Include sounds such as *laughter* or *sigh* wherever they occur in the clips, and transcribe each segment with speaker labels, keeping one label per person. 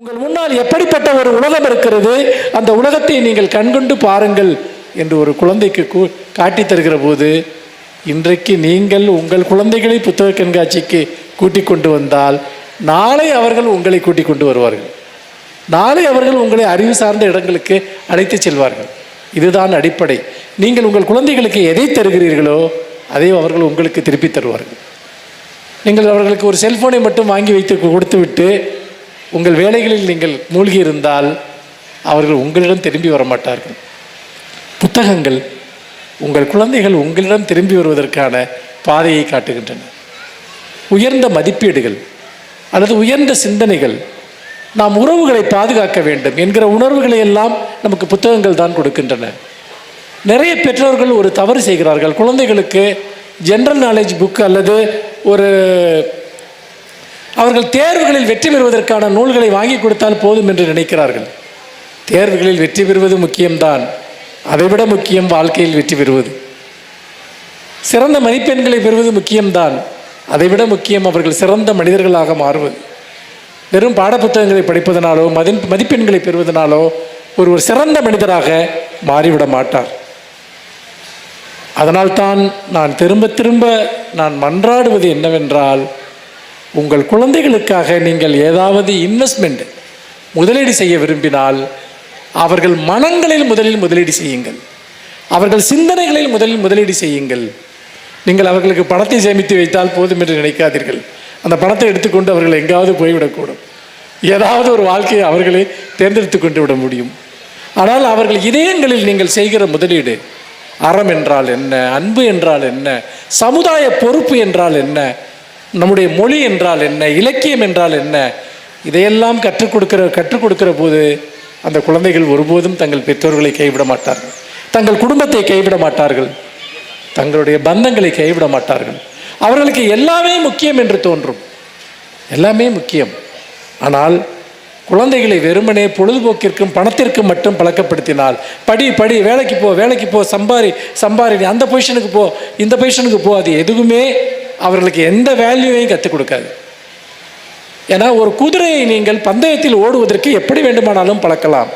Speaker 1: உங்கள் முன்னால் எப்படிப்பட்ட ஒரு உலகம் இருக்கிறது அந்த உலகத்தை நீங்கள் கண்கொண்டு பாருங்கள் என்று ஒரு குழந்தைக்கு கூ- காட்டி தருகிற போது இன்றைக்கு நீங்கள் உங்கள் குழந்தைகளை புத்தக கண்காட்சிக்கு கூட்டிக் கொண்டு வந்தால் நாளை அவர்கள் உங்களை கூட்டிக் கொண்டு வருவார்கள். நாளை அவர்கள் உங்களை அறிவு சார்ந்த இடங்களுக்கு அழைத்துச் செல்வார்கள். இதுதான் அடிப்படை. நீங்கள் உங்கள் குழந்தைகளுக்கு எதை தருகிறீர்களோ அதை அவர்கள் உங்களுக்கு திருப்பி தருவார்கள். நீங்கள் அவர்களுக்கு ஒரு செல்போனை மட்டும் வாங்கி வைத்து கொடுத்துவிட்டு உங்கள் வேலைகளில் நீங்கள் மூழ்கி இருந்தால் அவர்கள் உங்களிடம் திரும்பி வர மாட்டார்கள் புத்தகங்கள் உங்கள் குழந்தைகள் உங்களிடம் திரும்பி வருவதற்கான பாதையை காட்டுகின்றன. உயர்ந்த மதிப்பீடுகள் அல்லது உயர்ந்த சிந்தனைகள் நாம் உறவுகளை பாதுகாக்க வேண்டும் என்கிற உணர்வுகளை எல்லாம் நமக்கு புத்தகங்கள் தான் கொடுக்கின்றன. நிறைய பெற்றோர்கள் ஒரு தவறு செய்கிறார்கள். குழந்தைகளுக்கு ஜென்ரல் நாலேஜ் புக் அல்லது ஒரு அவர்கள் தேர்வுகளில் வெற்றி பெறுவதற்கான நூல்களை வாங்கி கொடுத்தால் போதும் என்று நினைக்கிறார்கள். தேர்வுகளில் வெற்றி பெறுவது முக்கியம்தான். அதைவிட முக்கியம் வாழ்க்கையில் வெற்றி பெறுவது. சிறந்த மதிப்பெண்களை பெறுவது முக்கியம்தான். அதைவிட முக்கியம் அவர்கள் சிறந்த மனிதர்களாக மாறுவது. வெறும் பாடப்புத்தகங்களை படிப்பதனாலோ மதி மதிப்பெண்களை பெறுவதனாலோ ஒரு ஒரு சிறந்த மனிதராக மாறிவிட மாட்டார். அதனால்தான் நான் திரும்ப திரும்ப நான் மன்றாடுவது என்னவென்றால் உங்கள் குழந்தைகளுக்காக நீங்கள் ஏதாவது இன்வெஸ்ட்மெண்ட் முதலீடு செய்ய விரும்பினால் அவர்கள் மனங்களில் முதலில் முதலீடு செய்யுங்கள். அவர்கள் சிந்தனைகளில் முதலில் முதலீடு செய்யுங்கள். நீங்கள் அவர்களுக்கு பணத்தை சேமித்து வைத்தால் போதும் என்று நினைக்காதீர்கள். அந்த பணத்தை எடுத்துக்கொண்டு அவர்கள் எங்காவது போய்விடக்கூடும். ஏதாவது ஒரு வாழ்க்கையை அவர்களே தேர்ந்தெடுத்து கொண்டு விட முடியும். ஆனால் அவர்கள் இதயங்களில் நீங்கள் செய்கிற முதலீடு அறம் என்றால் என்ன அன்பு என்றால் என்ன சமுதாய பொறுப்பு என்றால் என்ன நம்முடைய மொழி என்றால் என்ன இலக்கியம் என்றால் என்ன இதையெல்லாம் கற்றுக் கொடுக்கிற கற்றுக் கொடுக்கிற போது அந்த குழந்தைகள் ஒருபோதும் தங்கள் பெற்றோர்களை கைவிட மாட்டார்கள். தங்கள் குடும்பத்தை கைவிட மாட்டார்கள். தங்களுடைய பந்தங்களை கைவிட மாட்டார்கள். அவர்களுக்கு எல்லாமே முக்கியம் என்று தோன்றும். எல்லாமே முக்கியம். ஆனால் குழந்தைகளை வெறுமனே பொழுதுபோக்கிற்கும் பணத்திற்கும் மட்டும் பழக்கப்படுத்தினால் படி படி வேலைக்கு போ வேலைக்கு போ சம்பாரி சம்பாரி அந்த பொசிஷனுக்கு போ இந்த பொசிஷனுக்கு போ அது எதுவுமே அவர்களுக்கு எந்த வேல்யூவையும் கற்றுக் கொடுக்காது. ஏன்னா ஒரு குதிரையை நீங்கள் பந்தயத்தில் ஓடுவதற்கு எப்படி வேண்டுமானாலும் பழக்கலாம்.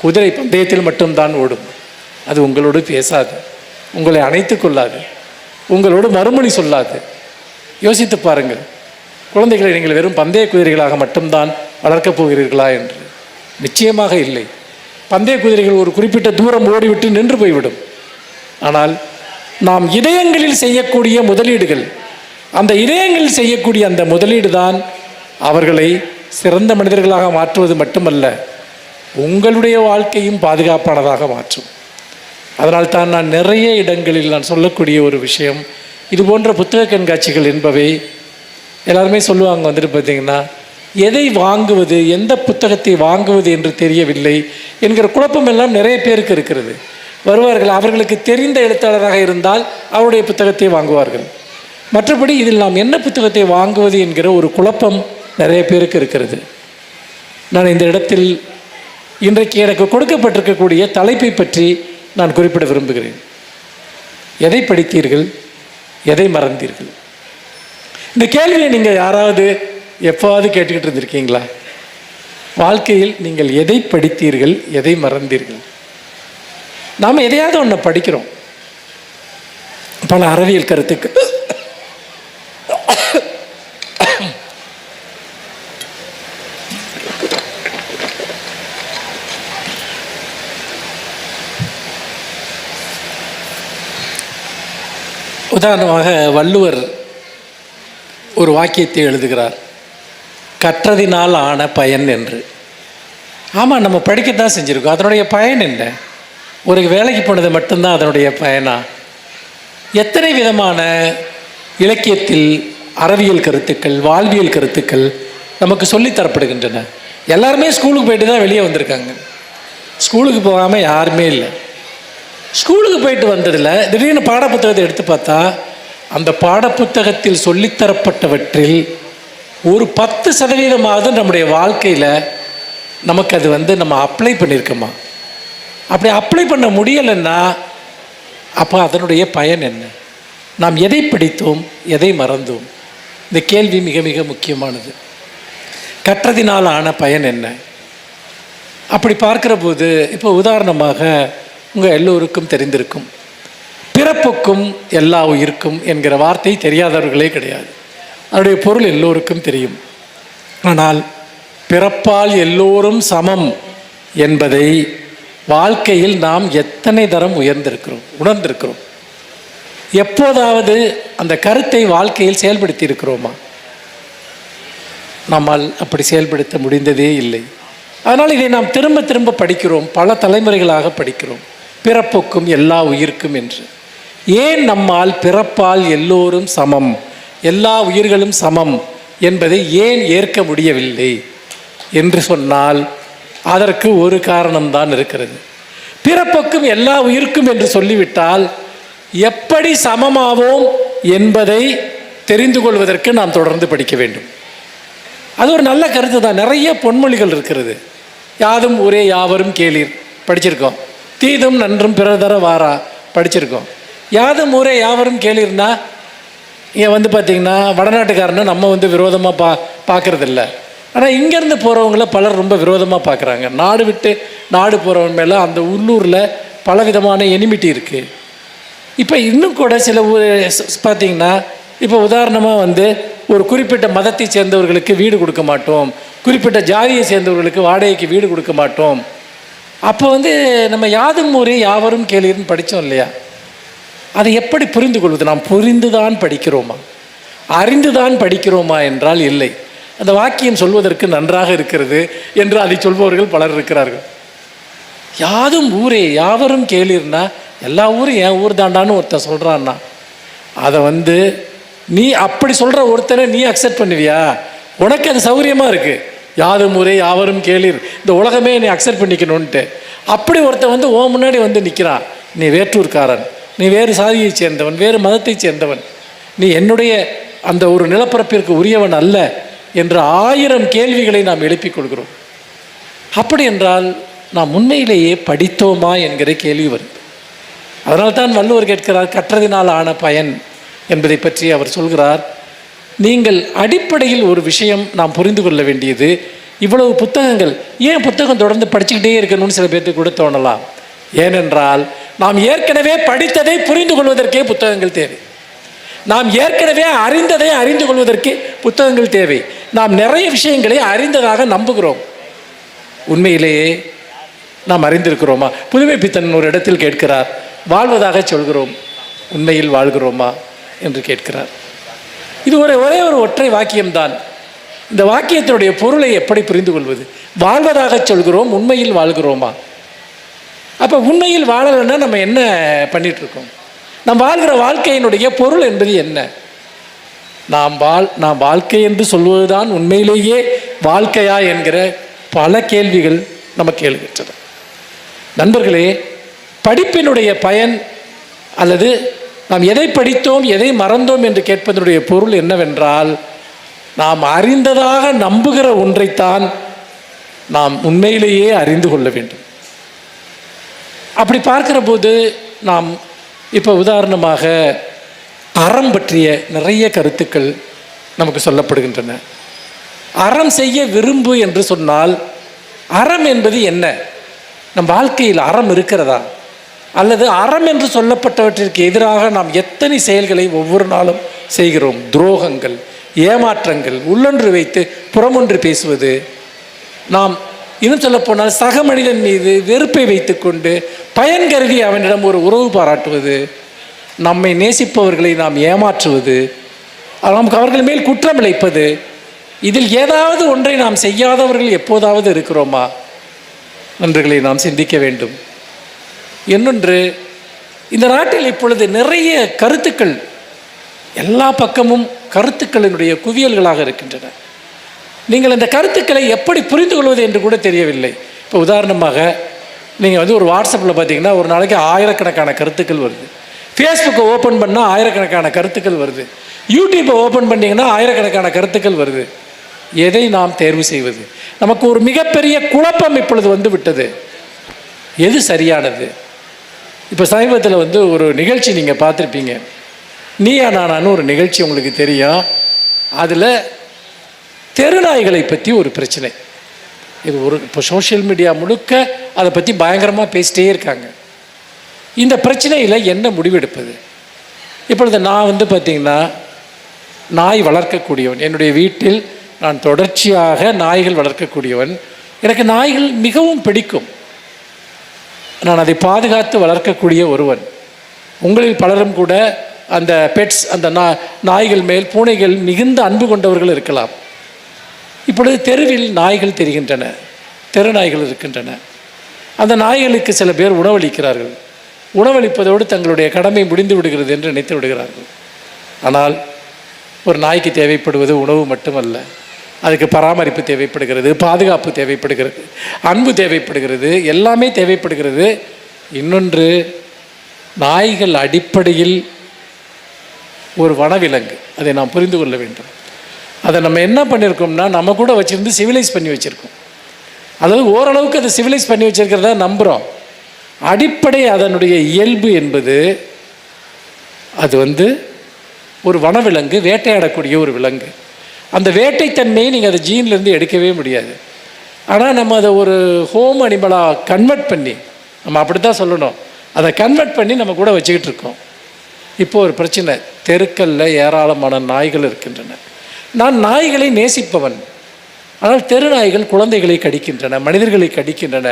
Speaker 1: குதிரை பந்தயத்தில் மட்டும்தான் ஓடும். அது உங்களோடு பேசாது. உங்களை அணைத்து கொள்ளாது. உங்களோடு மறுமொழி சொல்லாது. யோசித்து பாருங்கள். குழந்தைகளை நீங்கள் வெறும் பந்தய குதிரைகளாக மட்டும்தான் வளர்க்கப் போகிறீர்களா என்று. நிச்சயமாக இல்லை. பந்தய குதிரைகள் ஒரு குறிப்பிட்ட தூரம் ஓடிவிட்டு நின்று போய்விடும். ஆனால் நாம் இதயங்களில் செய்யக்கூடிய முதலீடுகள். அந்த இதயங்களில் செய்யக்கூடிய அந்த முதலீடு தான் அவர்களை சிறந்த மனிதர்களாக மாற்றுவது மட்டுமல்ல உங்களுடைய வாழ்க்கையும் பாதுகாப்பானதாக மாற்றும். அதனால் தான் நான் நிறைய இடங்களில் நான் சொல்லக்கூடிய ஒரு விஷயம் இது போன்ற புத்தக கண்காட்சிகள் என்பவை எல்லாருமே சொல்லுவாங்க வந்துட்டு பார்த்தீங்கன்னா எதை வாங்குவது எந்த புத்தகத்தை வாங்குவது என்று தெரியவில்லை என்கிற குழப்பம் எல்லாம் நிறைய பேருக்கு இருக்கிறது. வருவார்கள். அவர்களுக்கு தெரிந்த எழுத்தாளராக இருந்தால் அவருடைய புத்தகத்தை வாங்குவார்கள். மற்றபடி இதில் நாம் என்ன புத்தகத்தை வாங்குவது என்கிற ஒரு குழப்பம் நிறைய பேருக்கு இருக்கிறது. நான் இந்த இடத்தில் இன்றைக்கு எனக்கு கொடுக்கப்பட்டிருக்கக்கூடிய தலைப்பை பற்றி நான் குறிப்பிட விரும்புகிறேன். எதை படித்தீர்கள்? எதை மறந்தீர்கள்? இந்த கேள்வியை நீங்கள் யாராவது எப்போவாவது கேட்டுக்கிட்டு இருந்திருக்கீங்களா? வாழ்க்கையில் நீங்கள் எதை படித்தீர்கள்? எதை மறந்தீர்கள்? நாம் எதையாவது ஒன்று படிக்கிறோம். பல அறிவியல் கருத்துக்கு. உதாரணமாக வள்ளுவர் ஒரு வாக்கியத்தை எழுதுகிறார். கற்றதினால் ஆன பயன் என்று. ஆமாம் நம்ம படிக்கத்தான் செஞ்சுருக்கோம். அதனுடைய பயன் என்ன? ஒரு வேலைக்கு போனது மட்டும்தான் அதனுடைய பயனா? எத்தனை விதமான இலக்கியத்தில் அறிவியல் கருத்துக்கள் வாழ்வியல் கருத்துக்கள் நமக்கு சொல்லித் தரப்படுகின்றன? எல்லாருமே ஸ்கூலுக்கு போயிட்டு தான் வெளியே வந்திருக்காங்க. ஸ்கூலுக்கு போகாமல் யாருமே இல்லை. ஸ்கூலுக்கு போயிட்டு வந்ததில் திடீர்னு பாடப்புத்தகத்தை எடுத்து பார்த்தா அந்த பாடப்புத்தகத்தில் சொல்லித்தரப்பட்டவற்றில் ஒரு பத்து சதவீதமாவது நம்முடைய வாழ்க்கையில் நமக்கு அது வந்து நம்ம அப்ளை பண்ணியிருக்கோமா? அப்படி அப்ளை பண்ண முடியலைன்னா அப்போ அதனுடைய பயன் என்ன? நாம் எதை பிடித்தோம் எதை மறந்தோம்? இந்த கேள்வி மிக மிக முக்கியமானது. கற்றதினால் ஆன பயன் என்ன? அப்படி பார்க்கிற போது இப்போ உதாரணமாக உங்கள் எல்லோருக்கும் தெரிந்திருக்கும் பிறப்புக்கும் எல்லா உயிருக்கும் என்கிற வார்த்தை தெரியாதவர்களே கிடையாது. அதனுடைய பொருள் எல்லோருக்கும் தெரியும். ஆனால் பிறப்பால் எல்லோரும் சமம் என்பதை வாழ்க்கையில் நாம் எத்தனை தரம் உயர்ந்திருக்கிறோம் உணர்ந்திருக்கிறோம்? எப்போதாவது அந்த கருத்தை வாழ்க்கையில் செயல்படுத்தி இருக்கிறோமா நம்மால் அப்படி செயல்படுத்த முடிந்ததே இல்லை. அதனால் இதை நாம் திரும்ப திரும்ப படிக்கிறோம் பல தலைமுறைகளாக படிக்கிறோம். பிறப்புக்கும் எல்லா உயிர்க்கும் என்று. ஏன் நம்மால் பிறப்பால் எல்லோரும் சமம் எல்லா உயிர்களும் சமம் என்பதை ஏன் ஏற்க முடியவில்லை? என்று சொன்னால் அதற்கு ஒரு காரணம்தான் இருக்கிறது. பிறப்புக்கும் எல்லா உயிர்க்கும் என்று சொல்லிவிட்டால் எப்படி சமமாவோம் என்பதை தெரிந்து கொள்வதற்கு நாம் தொடர்ந்து படிக்க வேண்டும். அது ஒரு நல்ல கருத்து தான். நிறைய பொன்மொழிகள் இருக்கிறது. யாதும் ஒரே யாவரும் கேளீர். படிச்சிருக்கோம். தீதும் நன்றும் பிறதர வாரா. படிச்சிருக்கோம். யாதும் ஊரே யாவரும் கேளீர்னா இங்கே வந்து பார்த்திங்கன்னா வடநாட்டுக்காரனை நம்ம வந்து விரோதமாக பா பார்க்குறதில்ல. ஆனால் இங்கேருந்து போகிறவங்கள பலர் ரொம்ப விரோதமாக பார்க்குறாங்க நாடு விட்டு நாடு போகிறவங்க மேலே அந்த உள்ளூரில் பலவிதமான எனிமிட்டி இருக்குது இப்போ இன்னும் கூட சில ஊர் இப்போ உதாரணமாக வந்து ஒரு குறிப்பிட்ட மதத்தை சேர்ந்தவர்களுக்கு வீடு கொடுக்க மாட்டோம். குறிப்பிட்ட ஜாதியை சேர்ந்தவர்களுக்கு வாடகைக்கு வீடு கொடுக்க மாட்டோம். அப்போ வந்து நம்ம யாதும் ஊரே யாவரும் கேளீர்னு படித்தோம் இல்லையா? அதை எப்படி புரிந்து கொள்வது நாம் புரிந்துதான் படிக்கிறோமா? அறிந்துதான் படிக்கிறோமா என்றால் இல்லை. அந்த வாக்கியம் சொல்வதற்கு நன்றாக இருக்கிறது என்று அதை சொல்பவர்கள் பலர் இருக்கிறார்கள். யாதும் ஊரே யாவரும் கேளிர்னா எல்லா ஊரும் என் ஊர் தாண்டான்னு ஒருத்தன் சொல்கிறான்னா அதை வந்து நீ அப்படி சொல்கிற ஒருத்தனை நீ அக்செப்ட் பண்ணுவியா? உனக்கு அது சௌகரியமாக இருக்குது யாதும் ஊரே யாவரும் கேளிர் இந்த உலகமே நீ அக்செப்ட் பண்ணிக்கணுன்ட்டு அப்படி ஒருத்தன் வந்து ஓ முன்னாடி வந்து நிற்கிறான் நீ வேற்றூர்காரன் நீ வேறு சாதியை சேர்ந்தவன் வேறு மதத்தைச் சேர்ந்தவன். நீ என்னுடைய அந்த ஒரு நிலப்பரப்பிற்கு உரியவன் அல்ல. என்ற ஆயிரம் கேள்விகளை நாம் எழுப்பிக் கொள்கிறோம். அப்படி என்றால் நாம் உண்மையிலேயே படித்தோமா என்கிற கேள்வி வருது அதனால்தான் வள்ளுவர் கேட்கிறார் கற்றதினால் ஆன பயன் என்பதை பற்றி அவர் சொல்கிறார். நீங்கள் அடிப்படையில் ஒரு விஷயம் நாம் புரிந்து கொள்ள வேண்டியது இவ்வளவு புத்தகங்கள் ஏன் புத்தகம் தொடர்ந்து படிச்சுக்கிட்டே இருக்கணும்னு சில பேர்த்துக்கு கூட தோணலாம். ஏனென்றால் நாம் ஏற்கனவே படித்ததை புரிந்து கொள்வதற்கே புத்தகங்கள் தேவை. நாம் ஏற்கனவே அறிந்ததை அறிந்து கொள்வதற்கே புத்தகங்கள் தேவை. நாம் நிறைய விஷயங்களை அறிந்ததாக நம்புகிறோம். உண்மையிலேயே நாம் அறிந்திருக்கிறோமா? புதுமை பித்தன் ஒரு இடத்தில் கேட்கிறார் வாழ்வதாக சொல்கிறோம் உண்மையில் வாழ்கிறோமா? என்று கேட்கிறார். இது ஒரு ஒரே ஒரு ஒற்றை வாக்கியம்தான். இந்த வாக்கியத்தினுடைய பொருளை எப்படி புரிந்து கொள்வது? வாழ்வதாக சொல்கிறோம் உண்மையில் வாழ்கிறோமா? அப்போ உண்மையில் வாழலைன்னா நம்ம என்ன பண்ணிகிட்ருக்கோம் இருக்கோம்? நாம் வாழ்கிற வாழ்க்கையினுடைய பொருள் என்பது என்ன? நாம் வாழ் நாம் வாழ்க்கை என்று சொல்வதுதான் உண்மையிலேயே வாழ்க்கையா என்கிற பல கேள்விகள் நமக்கு எழுகின்றன. நண்பர்களே படிப்பினுடைய பயன் அல்லது நாம் எதை படித்தோம் எதை மறந்தோம் என்று கேட்பதனுடைய பொருள் என்னவென்றால் நாம் அறிந்ததாக நம்புகிற ஒன்றைத்தான் நாம் உண்மையிலேயே அறிந்து கொள்ள வேண்டும். அப்படி பார்க்கிற போது நாம் இப்போ உதாரணமாக அறம் பற்றிய நிறைய கருத்துக்கள் நமக்கு சொல்லப்படுகின்றன. அறம் செய்ய விரும்பு என்று சொன்னால் அறம் என்பது என்ன? நம் வாழ்க்கையில் அறம் இருக்கிறதா? அல்லது அறம் என்று சொல்லப்பட்டவற்றிற்கு எதிராக நாம் எத்தனை செயல்களை ஒவ்வொரு நாளும் செய்கிறோம்? துரோகங்கள் ஏமாற்றங்கள் உள்ளொன்று வைத்து புறமொன்று பேசுவது. நாம் இன்னும் சொல்லப்போனால் சக மனிதன் மீது வெறுப்பை வைத்துக்கொண்டு பயன் கருதி அவனிடம் ஒரு உறவு பாராட்டுவது நம்மை நேசிப்பவர்களை நாம் ஏமாற்றுவது நமக்கு அவர்கள் மேல் குற்றம் இழைப்பது இதில் ஏதாவது ஒன்றை நாம் செய்யாதவர்கள் எப்போதாவது இருக்கிறோமா? நன்றுகளை நாம் சிந்திக்க வேண்டும். இன்னொன்று இந்த நாட்டில் இப்பொழுது நிறைய கருத்துக்கள் எல்லா பக்கமும் கருத்துக்களினுடைய குவியல்களாக இருக்கின்றன. நீங்கள் இந்த கருத்துக்களை எப்படி புரிந்து கொள்வது என்று கூட தெரியவில்லை. இப்போ உதாரணமாக நீங்கள் வந்து ஒரு வாட்ஸ்அப்பில் பார்த்தீங்கன்னா ஒரு நாளைக்கு ஆயிரக்கணக்கான கருத்துக்கள் வருது. ஃபேஸ்புக்கை ஓப்பன் பண்ணால் ஆயிரக்கணக்கான கருத்துக்கள் வருது. யூடியூப்பை ஓப்பன் பண்ணிங்கன்னா ஆயிரக்கணக்கான கருத்துக்கள் வருது. எதை நாம் தேர்வு செய்வது? நமக்கு ஒரு மிகப்பெரிய குழப்பம் இப்பொழுது வந்து விட்டது. எது சரியானது? இப்போ சமீபத்தில் வந்து ஒரு நிகழ்ச்சி நீங்கள் பார்த்துருப்பீங்க. நீயா நானான்னு ஒரு நிகழ்ச்சி உங்களுக்கு தெரியும். அதில் தெருநாய்களை பற்றி ஒரு பிரச்சனை. இது ஒரு இப்போ சோஷியல் மீடியா முழுக்க அதை பற்றி பயங்கரமாக பேசிட்டே இருக்காங்க. இந்த பிரச்சனையில் என்ன முடிவெடுப்பது? இப்பொழுது நான் வந்து பார்த்திங்கன்னா நாய் வளர்க்கக்கூடியவன். என்னுடைய வீட்டில் நான் தொடர்ச்சியாக நாய்கள் வளர்க்கக்கூடியவன். எனக்கு நாய்கள் மிகவும் பிடிக்கும். நான் அதை பாதுகாத்து வளர்க்கக்கூடிய ஒருவன். உங்களில் பலரும் கூட அந்த பெட்ஸ் அந்த நா நாய்கள் மேல் பூனைகள் மிகுந்த அன்பு கொண்டவர்கள் இருக்கலாம். இப்பொழுது தெருவில் நாய்கள் தெரிகின்றன தெரு நாய்கள் இருக்கின்றன. அந்த நாய்களுக்கு சில பேர் உணவளிக்கிறார்கள். உணவளிப்பதோடு தங்களுடைய கடமை முடிந்து விடுகிறது என்று நினைத்து விடுகிறார்கள். ஆனால் ஒரு நாய்க்கு தேவைப்படுவது உணவு மட்டுமல்ல அதுக்கு பராமரிப்பு தேவைப்படுகிறது பாதுகாப்பு தேவைப்படுகிறது அன்பு தேவைப்படுகிறது எல்லாமே தேவைப்படுகிறது. இன்னொன்று நாய்கள் அடிப்படையில் ஒரு வனவிலங்கு அதை நாம் புரிந்து கொள்ள வேண்டும். அதை நம்ம என்ன பண்ணியிருக்கோம்னா நம்ம கூட வச்சுருந்து சிவிலைஸ் பண்ணி வச்சுருக்கோம். அதாவது ஓரளவுக்கு அதை சிவிலைஸ் பண்ணி வச்சுருக்கிறத நம்புகிறோம் அடிப்படை அதனுடைய இயல்பு என்பது அது வந்து ஒரு வனவிலங்கு வேட்டையாடக்கூடிய ஒரு விலங்கு. அந்த வேட்டைத்தன்மையை நீங்கள் அதை ஜீன்லேருந்து எடுக்கவே முடியாது. ஆனால் நம்ம அதை ஒரு ஹோம் அனிமலாக கன்வெர்ட் பண்ணி நம்ம அப்படி தான் சொல்லணும். அதை கன்வெர்ட் பண்ணி நம்ம கூட வச்சுக்கிட்டு இருக்கோம். இப்போ ஒரு பிரச்சனை. தெருக்களில் ஏராளமான நாய்கள் இருக்கின்றன. நான் நாய்களை நேசிப்பவன். ஆனால் தெரு நாய்கள் குழந்தைகளை கடிக்கின்றன மனிதர்களை கடிக்கின்றன.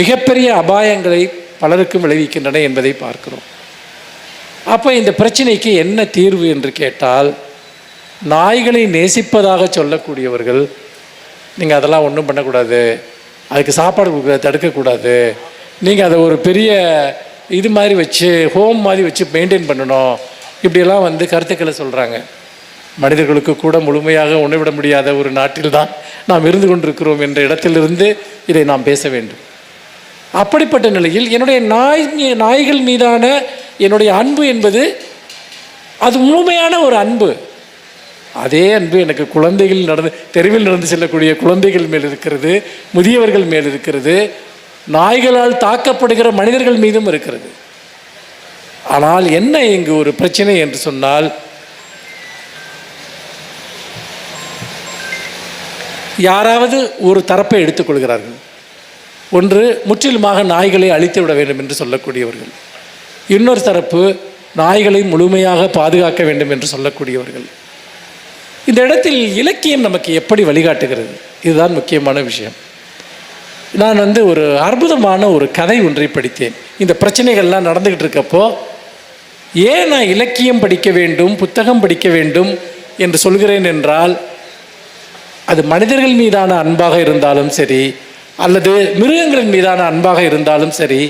Speaker 1: மிகப்பெரிய அபாயங்களை பலருக்கும் விளைவிக்கின்றன என்பதை பார்க்கிறோம். அப்போ இந்த பிரச்சனைக்கு என்ன தீர்வு என்று கேட்டால் நாய்களை நேசிப்பதாக சொல்லக்கூடியவர்கள் நீங்கள் அதெல்லாம் ஒன்றும் பண்ணக்கூடாது. அதுக்கு சாப்பாடு கொடுக்க தடுக்கக்கூடாது. நீங்கள் அதை ஒரு பெரிய இது மாதிரி வச்சு ஹோம் மாதிரி வச்சு மெயின்டைன் பண்ணணும். இப்படியெல்லாம் வந்து கருத்துக்களை சொல்கிறாங்க மனிதர்களுக்கு கூட முழுமையாக உணவிட முடியாத ஒரு நாட்டில்தான் நாம் இருந்து கொண்டிருக்கிறோம் என்ற இடத்திலிருந்து இதை நாம் பேச வேண்டும். அப்படிப்பட்ட நிலையில் என்னுடைய நாய் நாய்கள் மீதான என்னுடைய அன்பு என்பது அது முழுமையான ஒரு அன்பு. அதே அன்பு எனக்கு குழந்தைகள் நடந்து தெருவில் நடந்து செல்லக்கூடிய குழந்தைகள் மேல் இருக்கிறது முதியவர்கள் மேல் இருக்கிறது நாய்களால் தாக்கப்படுகிற மனிதர்கள் மீதும் இருக்கிறது. ஆனால் என்ன இங்கு ஒரு பிரச்சனை என்று சொன்னால் யாராவது ஒரு தரப்பை எடுத்துக்கொள்கிறார்கள். ஒன்று முற்றிலுமாக நாய்களை அழித்து விட வேண்டும் என்று சொல்லக்கூடியவர்கள். இன்னொரு தரப்பு நாய்களை முழுமையாக பாதுகாக்க வேண்டும் என்று சொல்லக்கூடியவர்கள். இந்த இடத்தில் இலக்கியம் நமக்கு எப்படி வழிகாட்டுகிறது? இதுதான் முக்கியமான விஷயம். நான் வந்து ஒரு அற்புதமான ஒரு கதை ஒன்றை படித்தேன். இந்த பிரச்சனைகள்லாம் நடந்துக்கிட்டு இருக்கப்போ ஏன் நான் இலக்கியம் படிக்க வேண்டும் புத்தகம் படிக்க வேண்டும் என்று சொல்கிறேன் என்றால் அது மனிதர்கள் மீதான அன்பாக இருந்தாலும் சரி அல்லது மிருகங்களின் மீதான அன்பாக இருந்தாலும் சரி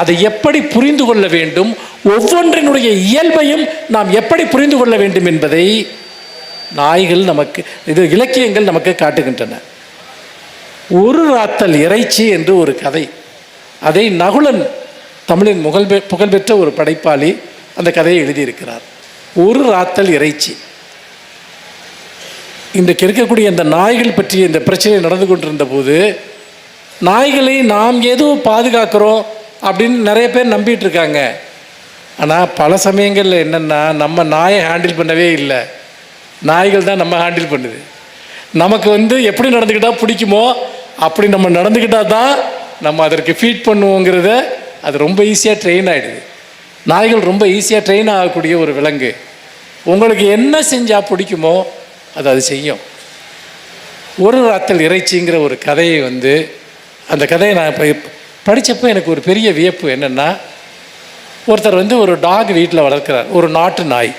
Speaker 1: அதை எப்படி புரிந்து கொள்ள வேண்டும் ஒவ்வொன்றினுடைய இயல்பையும் நாம் எப்படி புரிந்து கொள்ள வேண்டும் என்பதை நாய்கள் நமக்கு இது இலக்கியங்கள் நமக்கு காட்டுகின்றன. ஒரு ராத்தல் இறைச்சி என்று ஒரு கதை. அதை நகுலன் தமிழின் முகழ் புகழ்பெற்ற ஒரு படைப்பாளி அந்த கதையை எழுதியிருக்கிறார். ஒரு ராத்தல் இறைச்சி. இன்றைக்கு இருக்கக்கூடிய இந்த நாய்கள் பற்றிய இந்த பிரச்சனை நடந்து கொண்டிருந்த போது நாய்களை நாம் ஏதோ பாதுகாக்கிறோம் அப்படின்னு நிறைய பேர் நம்பிட்டு இருக்காங்க. ஆனால் பல சமயங்களில் என்னென்னா நம்ம நாயை ஹேண்டில் பண்ணவே இல்லை. நாய்கள் தான் நம்ம ஹேண்டில் பண்ணுது. நமக்கு வந்து எப்படி நடந்துக்கிட்டால் பிடிக்குமோ அப்படி நம்ம நடந்துக்கிட்டால் தான் நம்ம அதற்கு ஃபீட் பண்ணுவோங்கிறத அது ரொம்ப ஈஸியாக ட்ரெயின் ஆகிடுது நாய்கள் ரொம்ப ஈஸியாக ட்ரெயின் ஆகக்கூடிய ஒரு விலங்கு. உங்களுக்கு என்ன செஞ்சால் பிடிக்குமோ அது அது செய்யும். ஒரு ராத்தல் இறைச்சிங்கிற ஒரு கதையை வந்து அந்த கதையை நான் இப்போ படித்தப்போ எனக்கு ஒரு பெரிய வியப்பு என்னென்னா ஒருத்தர் வந்து ஒரு டாக் வீட்டில் வளர்க்குறார் ஒரு நாட்டு நாய்.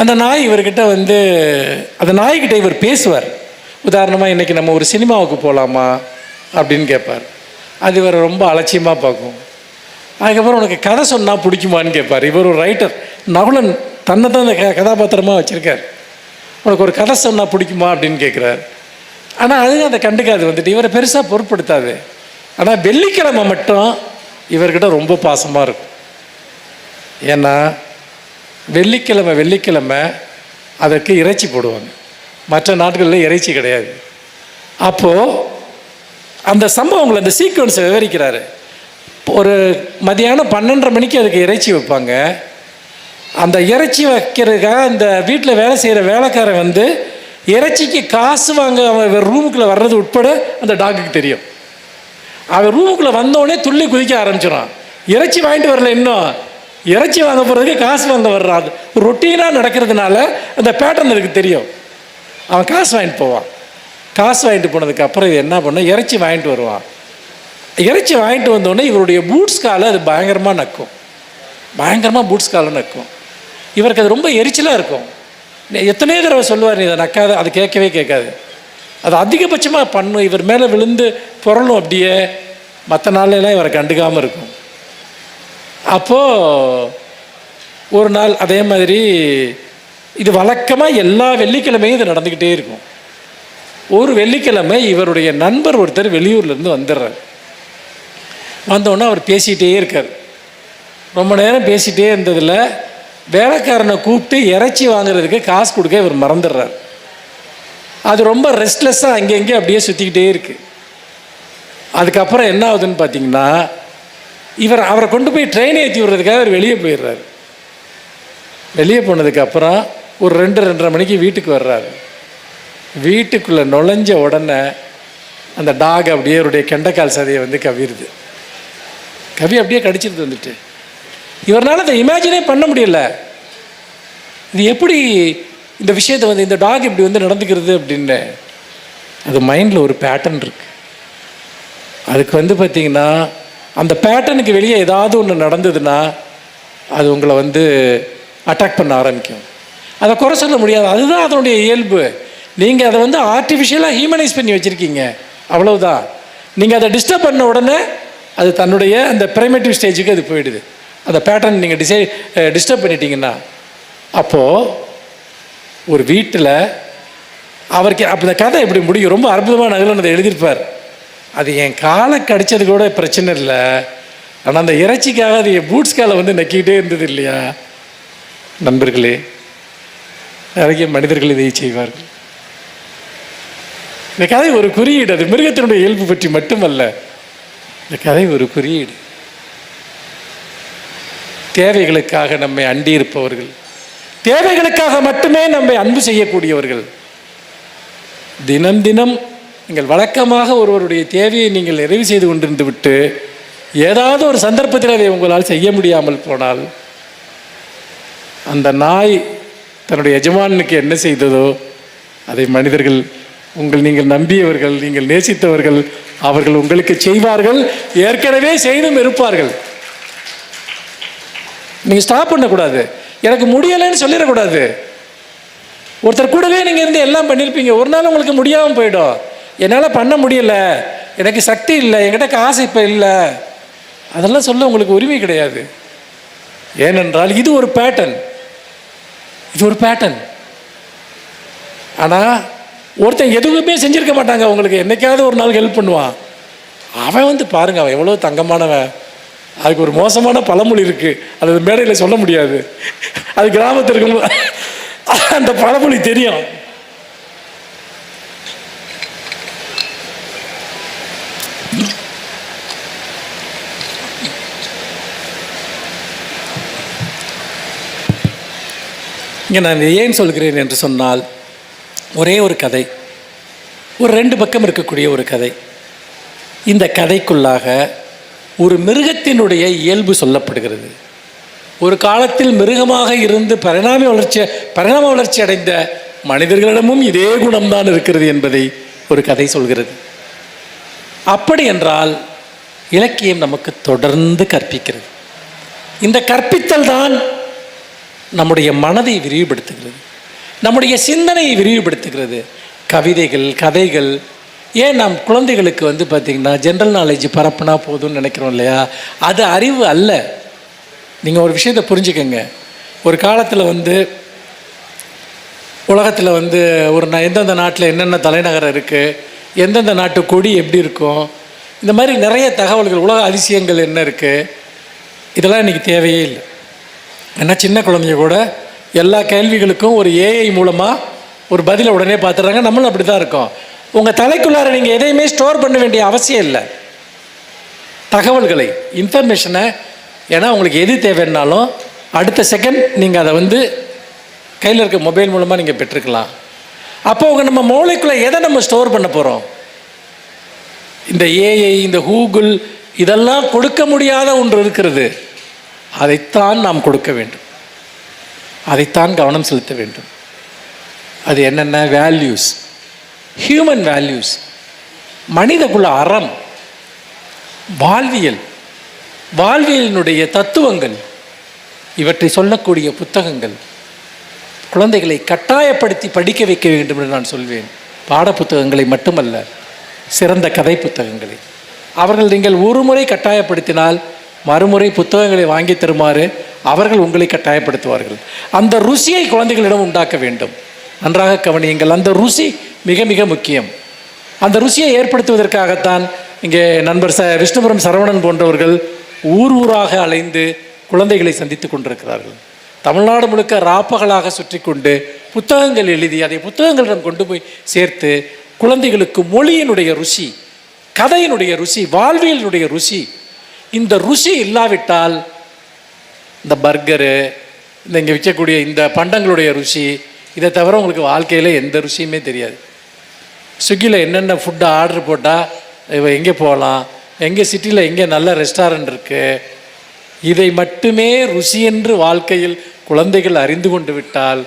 Speaker 1: அந்த நாய் இவர்கிட்ட வந்து அந்த நாய்கிட்ட இவர் பேசுவார். உதாரணமாக இன்றைக்கி நம்ம ஒரு சினிமாவுக்கு போகலாமா அப்படின்னு கேட்பார். அது இவர் ரொம்ப அலட்சியமாக பார்க்கும். அதுக்கப்புறம் உனக்கு கதை சொன்னால் பிடிக்குமான்னு கேட்பார். இவர் ஒரு ரைட்டர் நகுலன் தன்னை தான் அந்த க கதாபாத்திரமாக வச்சுருக்கார். உனக்கு ஒரு கதை சொன்னால் பிடிக்குமா அப்படின்னு கேட்குறாரு ஆனால் அது அதை கண்டுக்காது வந்துட்டு. இவரை பெருசாக பொருட்படுத்தாது. ஆனால் வெள்ளிக்கிழமை மட்டும் இவர்கிட்ட ரொம்ப பாசமாக இருக்கும். ஏன்னா வெள்ளிக்கிழமை வெள்ளிக்கிழமை அதற்கு இறைச்சி போடுவாங்க. மற்ற நாட்களில் இறைச்சி கிடையாது. அப்போது அந்த சம்பவங்களை அந்த சீக்வன்ஸை விவரிக்கிறாரு. ஒரு மதியானம் பன்னெண்டரை மணிக்கு அதுக்கு இறைச்சி வைப்பாங்க. அந்த இறைச்சி வைக்கிறதுக்காக அந்த வீட்டில் வேலை செய்கிற வேலைக்காரன் வந்து இறைச்சிக்கு காசு வாங்க அவன் ரூமுக்குள்ளே வர்றது உட்பட அந்த டாக்குக்கு தெரியும். அவன் ரூமுக்குள்ளே வந்தோடனே துள்ளி குதிக்க ஆரம்பிச்சிடான் இறைச்சி வாங்கிட்டு வரல இன்னும். இறைச்சி வாங்க போகிறதுக்கு காசு வாங்க வர்றாது ரொட்டீனாக நடக்கிறதுனால அந்த பேட்டர்ன் அதுக்கு தெரியும். அவன் காசு வாங்கிட்டு போவான். காசு வாங்கிட்டு போனதுக்கு அப்புறம் இது என்ன பண்ண இறைச்சி வாங்கிட்டு வருவான். இறைச்சி வாங்கிட்டு வந்தோடனே இவருடைய பூட்ஸ் காலை அது பயங்கரமாக நக்கும். பயங்கரமாக பூட்ஸ் காலை நக்கும். இவருக்கு அது ரொம்ப எரிச்சலாக இருக்கும். நீ எத்தனையோ தடவை சொல்லுவார் நீ இதை நக்காத அது கேட்கவே கேட்காது. அது அதிகபட்சமாக பண்ணும் இவர் மேலே விழுந்து புரளும் அப்படியே மற்ற நாள்லாம் இவரை கண்டுக்காமல் இருக்கும். அப்போது ஒரு நாள் அதே மாதிரி இது வழக்கமாக எல்லா வெள்ளிக்கிழமையும் இது நடந்துக்கிட்டே இருக்கும். ஒரு வெள்ளிக்கிழமை இவருடைய நண்பர் ஒருத்தர் வெளியூர்லேருந்து வந்துடுறார் வந்தோடனே அவர் பேசிகிட்டே இருக்கார். ரொம்ப நேரம் பேசிகிட்டே இருந்ததில் வேலைக்காரனை கூப்பிட்டு இறைச்சி வாங்குறதுக்கு காசு கொடுக்க இவர் மறந்துடுறார். அது ரொம்ப ரெஸ்ட்லெஸ்ஸாக அங்கங்கே அப்படியே சுற்றிக்கிட்டே இருக்கு. அதுக்கப்புறம் என்ன ஆகுதுன்னு பார்த்தீங்கன்னா இவர் அவரை கொண்டு போய் ட்ரெயின் ஏற்றி விடுறதுக்காக அவர் வெளியே போயிடுறாரு. வெளியே போனதுக்கப்புறம் ஒரு ரெண்டு ரெண்டரை மணிக்கு வீட்டுக்கு வர்றாரு. வீட்டுக்குள்ளே நுழைஞ்ச உடனே அந்த டாக் அப்படியே அவருடைய கெண்டக்கால் சதையை வந்து கவிருது. கவி அப்படியே கடிச்சிட்டு வந்துட்டு. இவரால் அதை இமேஜினே பண்ண முடியல. இது எப்படி இந்த விஷயத்தை வந்து இந்த டாக் இப்படி வந்து நடந்துக்கிறது அப்படின்னு. அது மைண்டில் ஒரு பேட்டர்ன் இருக்கு. அதுக்கு வந்து பார்த்தீங்கன்னா அந்த பேட்டர்னுக்கு வெளியே ஏதாவது ஒன்று நடந்ததுன்னா அது உங்களை வந்து அட்டாக் பண்ண ஆரம்பிக்கும். அதை குறை சொல்ல முடியாது. அதுதான் அதனுடைய இயல்பு. நீங்கள் அதை வந்து ஆர்டிஃபிஷியலாக ஹியூமனைஸ் பண்ணி வச்சுருக்கீங்க. அவ்வளவுதான். நீங்கள் அதை டிஸ்டர்ப் பண்ண உடனே அது தன்னுடைய அந்த ப்ரைமேட்டிவ் ஸ்டேஜுக்கு அது போயிடுது. அந்த பேட்டர்ன் நீங்கள் டிசை டிஸ்டர்ப் பண்ணிட்டீங்கன்னா அப்போது ஒரு வீட்டில் அவருக்கு அப்போ இந்த கதை இப்படி முடியும்? ரொம்ப அற்புதமாக அதை எழுதியிருப்பார். அது என் காலை கடிச்சது கூட பிரச்சனை இல்லை. ஆனால் அந்த இறைச்சிக்காக அது என் பூட்ஸ் காலை வந்து நக்கிக்கிட்டே இருந்தது இல்லையா? நண்பர்களே நிறைய மனிதர்கள் இதை செய்வார்கள். இந்த கதை ஒரு குறியீடு. அது மிருகத்தினுடைய இயல்பு பற்றி மட்டுமல்ல. இந்த கதை ஒரு குறியீடு. தேவைகளுக்காக நம்மை அண்டி இருப்பவர்கள் தேவைகளுக்காக மட்டுமே நம்மை அன்பு செய்யக்கூடியவர்கள். தினம் தினம் நீங்கள் வழக்கமாக ஒருவருடைய தேவையை நீங்கள் நிறைவு செய்து கொண்டிருந்து விட்டு ஏதாவது ஒரு சந்தர்ப்பத்தில் அதை உங்களால் செய்ய முடியாமல் போனால் அந்த நாய் தன்னுடைய எஜமானுக்கு என்ன செய்ததோ அதை மனிதர்கள் உங்கள் நீங்கள் நம்பியவர்கள் நீங்கள் நேசித்தவர்கள் அவர்கள் உங்களுக்கு செய்வார்கள் ஏற்கனவே செய்தும் இருப்பார்கள். நீங்கள் ஸ்டாப் பண்ணக்கூடாது. எனக்கு முடியலைன்னு சொல்லிடக்கூடாது. ஒருத்தர் கூடவே நீங்கள் இருந்து எல்லாம் பண்ணியிருப்பீங்க ஒரு நாள் உங்களுக்கு முடியாமல் போயிடும். என்னால் பண்ண முடியல. எனக்கு சக்தி இல்லை. என்கிட்ட காசு இப்போ இல்லை. அதெல்லாம் சொல்ல உங்களுக்கு உரிமை கிடையாது. ஏனென்றால் இது ஒரு பேட்டர்ன் இது ஒரு பேட்டர்ன் ஆனால் ஒருத்தன் எதுவுமே செஞ்சுருக்க மாட்டாங்க. உங்களுக்கு என்னைக்காவது ஒரு நாள் ஹெல்ப் பண்ணுவான். அவன் வந்து பாருங்க அவன் எவ்வளோ தங்கமானவன். அதுக்கு ஒரு மோசமான பழமொழி இருக்கு. அது மேடையில் சொல்ல முடியாது. அது கிராமத்தில் இருக்கும் *laughs* அந்த பழமொழி தெரியும். இங்கே நான் ஏன் சொல்கிறேன் என்று சொன்னால் ஒரே ஒரு கதை. ஒரு ரெண்டு பக்கம் இருக்கக்கூடிய ஒரு கதை. இந்த கதைக்குள்ளாக ஒரு மிருகத்தினுடைய இயல்பு சொல்லப்படுகிறது. ஒரு காலத்தில் மிருகமாக இருந்து பரிணாம வளர்ச்சி பரிணாம வளர்ச்சி அடைந்த மனிதர்களிடமும் இதே குணம்தான் இருக்கிறது என்பதை ஒரு கதை சொல்கிறது. அப்படி என்றால் இலக்கியம் நமக்கு தொடர்ந்து கற்பிக்கிறது. இந்த கற்பித்தல் தான் நம்முடைய மனதை விரிவுபடுத்துகிறது. நம்முடைய சிந்தனையை விரிவுபடுத்துகிறது. கவிதைகள் கதைகள் ஏன் நாம் குழந்தைகளுக்கு வந்து பார்த்திங்கன்னா ஜென்ரல் நாலேஜ் பரப்புனா போதும்னு நினைக்கிறோம் இல்லையா? அது அறிவு அல்ல. நீங்கள் ஒரு விஷயத்தை புரிஞ்சுக்கோங்க. ஒரு காலத்தில் வந்து உலகத்தில் வந்து ஒரு ந- எந்தெந்த நாட்டில் என்னென்ன தலைநகரம் இருக்குது எந்தெந்த நாட்டு கொடி எப்படி இருக்கும் இந்த மாதிரி நிறைய தகவல்கள் உலக அதிசயங்கள் என்ன இருக்குது இதெல்லாம் இன்றைக்கி தேவையே இல்லை. ஏன்னா சின்ன குழந்தைங்க கூட எல்லா கேள்விகளுக்கும் ஒரு ஏஐ மூலமாக ஒரு பதிலை உடனே பார்த்துட்றாங்க. நம்மளும் அப்படி தான் இருக்கோம். உங்கள் தலைக்குள்ளார நீங்கள் எதையுமே ஸ்டோர் பண்ண வேண்டிய அவசியம் இல்லை. தகவல்களை இன்ஃபர்மேஷனை ஏன்னா உங்களுக்கு எது தேவைன்னாலும் அடுத்த செகண்ட் நீங்கள் அதை வந்து கையில் இருக்க மொபைல் மூலமாக நீங்கள் பெற்றுக்கலாம். அப்போ உங்கள் நம்ம மூளைக்குள்ளே எதை நம்ம ஸ்டோர் பண்ண போகிறோம் இந்த ஏஐ இந்த கூகுள் இதெல்லாம் கொடுக்க முடியாத ஒன்று இருக்கிறது. அதைத்தான் நாம் கொடுக்க வேண்டும். அதைத்தான் கவனம் செலுத்த வேண்டும். அது என்னென்ன? வேல்யூஸ் ஹியூமன் வேல்யூஸ் மனிதகுல அறம். வாழ்வியல். வாழ்வியலினுடைய தத்துவங்கள். இவற்றை சொல்லக்கூடிய புத்தகங்கள். குழந்தைகளை கட்டாயப்படுத்தி படிக்க வைக்க வேண்டும் என்று நான் சொல்வேன். பாட புத்தகங்களை மட்டுமல்ல சிறந்த கதை புத்தகங்களை. அவர்கள் நீங்கள் ஒரு முறை கட்டாயப்படுத்தினால் மறுமுறை புத்தகங்களை வாங்கி தருமாறு அவர்கள் உங்களை கட்டாயப்படுத்துவார்கள். அந்த ருசியை குழந்தைகளிடம் உண்டாக்க வேண்டும். நன்றாக கவனியுங்கள் அந்த ருசி மிக மிக முக்கியம். அந்த ருசியை ஏற்படுத்துவதற்காகத்தான் இங்கே நண்பர் ச விஷ்ணுபுரம் சரவணன் போன்றவர்கள் ஊர் ஊராக அலைந்து குழந்தைகளை சந்தித்து கொண்டிருக்கிறார்கள். தமிழ்நாடு முழுக்க ராப்பகலாக சுற்றி கொண்டு புத்தகங்கள் எழுதி அதை புத்தகங்களிடம் கொண்டு போய் சேர்த்து குழந்தைகளுக்கு மொழியினுடைய ருசி கதையினுடைய ருசி வாழ்வியலினுடைய ருசி இந்த ருசி இல்லாவிட்டால் இந்த பர்கரு இந்த இங்கே விற்கக்கூடிய இந்த பண்டங்களுடைய ருசி இதை தவிர உங்களுக்கு வாழ்க்கையில் எந்த ருசியுமே தெரியாது. ஸ்விக்கியில் என்னென்ன ஃபுட்டு ஆர்டர் போட்டால் இவன் எங்கே போகலாம் எங்கே சிட்டியில் எங்கே நல்ல ரெஸ்டாரண்ட் இருக்குது இதை மட்டுமே ருசி என்று வாழ்க்கையில் குழந்தைகள் அறிந்து கொண்டு விட்டால்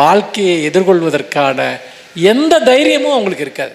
Speaker 1: வாழ்க்கையை எதிர்கொள்வதற்கான எந்த தைரியமும் அவங்களுக்கு இருக்காது.